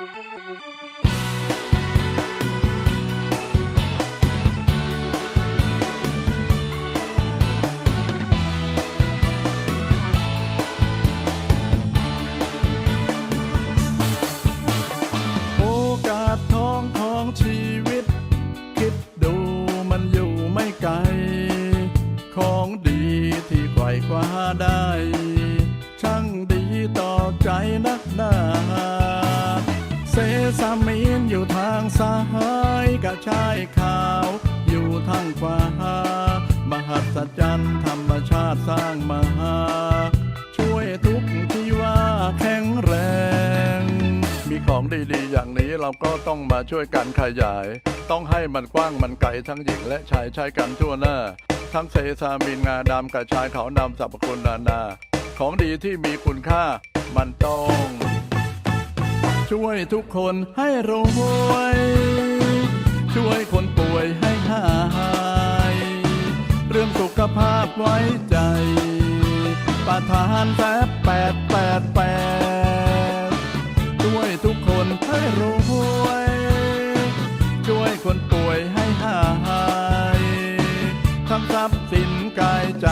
Música เซซามีนอยู่ทางซ้ายกะชายขาว อยู่ทางขวามหัศจรรย์ธรรมชาติสร้างมาช่วยทุกที่ว่าแข็งแรง มีของดีๆ อย่างนี้เราก็ต้องมาช่วยกันขยาย ต้องให้มันกว้างมันไกลทั้งหญิงและชายใช้กันทั่วหน้า ทั้งเซซามินงาดำกระชายขาวดำสรรพคุณนานา ของดีที่มีคุณค่ามันต้อง ช่วยทุกคนให้รวย ช่วยคนป่วยให้หาย เรื่องสุขภาพไว้ใจ ประธานแป๊บแปดแปดแปดช่วยทุกคนให้รวย ช่วยคนป่วยให้หายทำทรัพย์สินกายใจ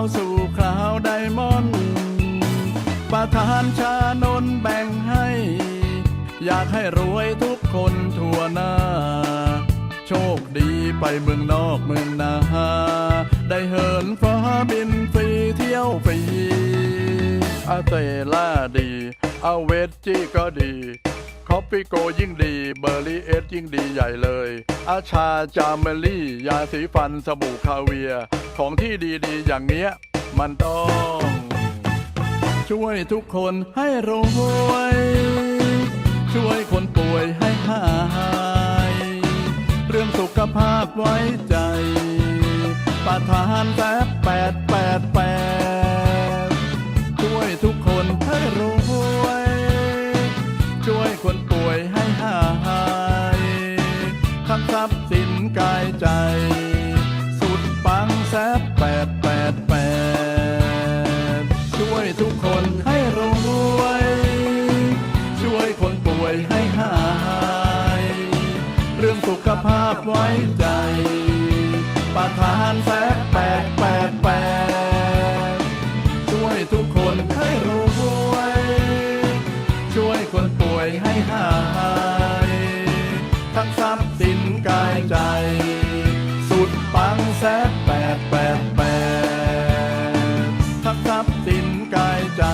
ากดาวสู่คราวไดมอนด์ประธานชานนแบ่งให้ อยากให้รวยทุกคนทั่วหน้า โชคดีไปเมืองนอกเมืองนาได้เหินฟ้าบินฟรีเที่ยวฟรีอาเตล่าดี เอาเวจจี้ก็ดี คอฟฟี่โกยิ่งดีเบอร์รี่เอสยิ่งดีใหญ่เลย อาชาจามเมลี่ ยาสีฟันสบู่คาเวีย ของที่ดีๆ อย่างเนี้ย มันต้อง ช่วยทุกคนให้รวย ช่วยคนป่วยให้หาย เรื่องสุขภาพไว้ใจ ประธานแป๊บแปดแปดแปดช่วยทุกคนให้รวย สินกายใจ สุดปังแซบแปดแปดแปดช่วยทุกคนให้รวย ช่วยคนป่วยให้หาย เรื่องสุขภาพไว้ใจ ประธานแซบแปดแปดแปดช่วยทุกคนให้รวย ช่วยคนป่วยให้หาย ใจ สุดปังแซบแปดแปดแปดทักทับสินกายใจ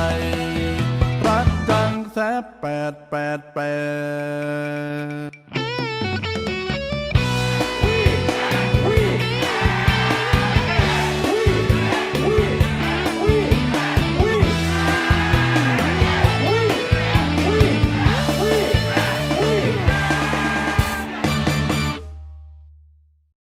รักจังแซบแปดแปดแปด